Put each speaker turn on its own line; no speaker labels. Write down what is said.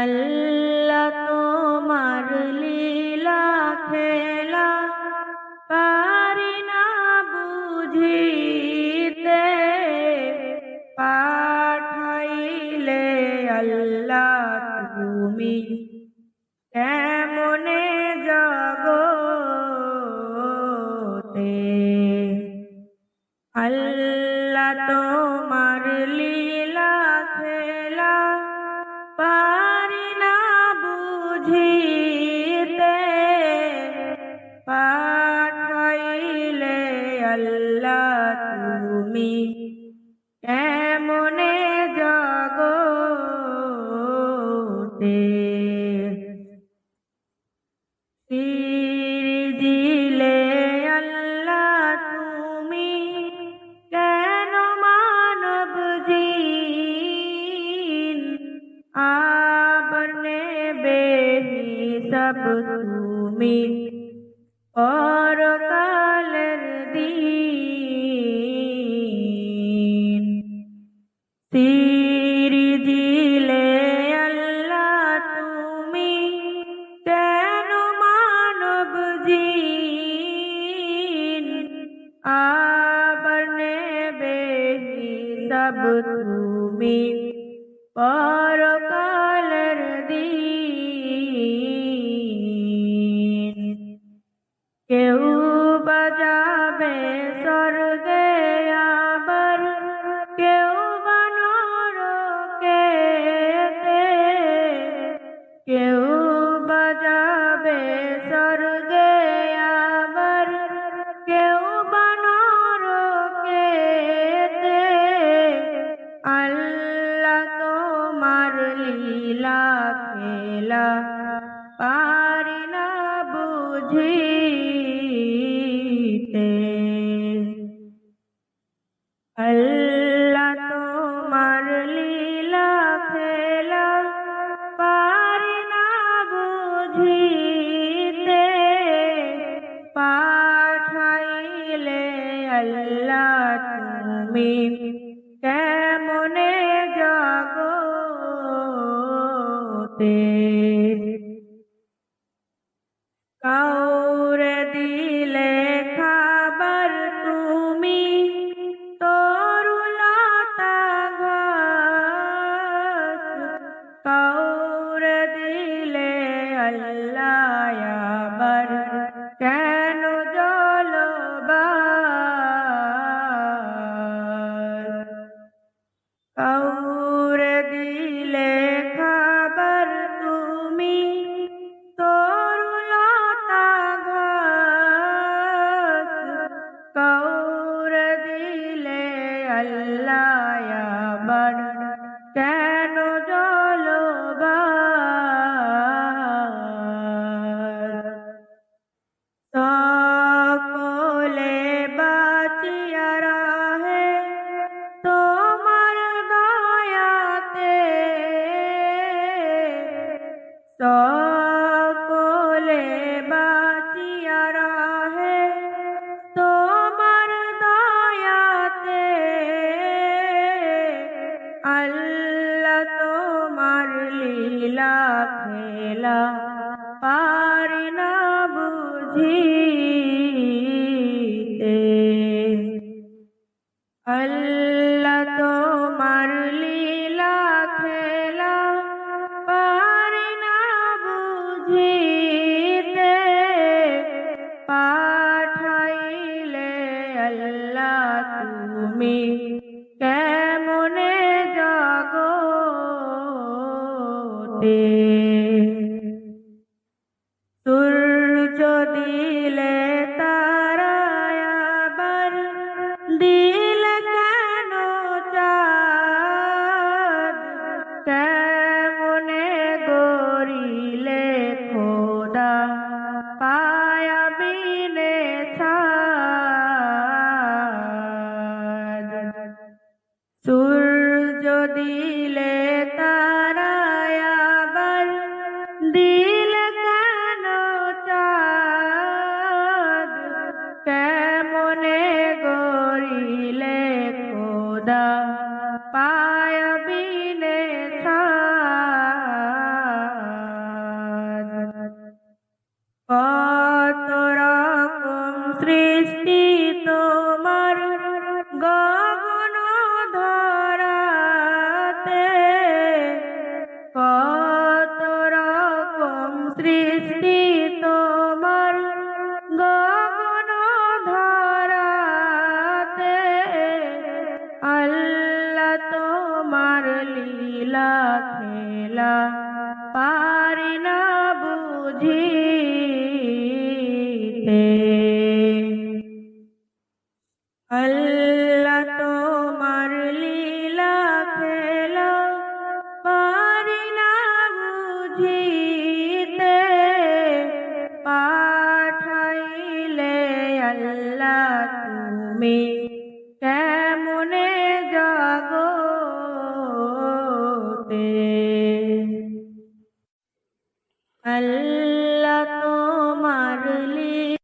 আল্লাহ তোমার লীলা খেলা পারি না বুঝিতে। পাঠাইলে আল্লাহ তুমি কেমনে জগতে? আল্লাহ পাঠাইলে আল্লাহ তুমি কেমনে জগতে? দিলে আল্লাহ তুমি কেন মানব আবার নেবে সব তুমি জিন আবার নেবে সব তুমি জগতে বুঝিতে আল্লাহ তোমার লীলা খেলা পারি না বুঝিতে। পাঠাইলে আল্লাহ তুমি কেমনে জগতে? দিলে কেন চাঁদ কেমনে গরিলে খোদা পায়াবিনে নীলে বুঝিতে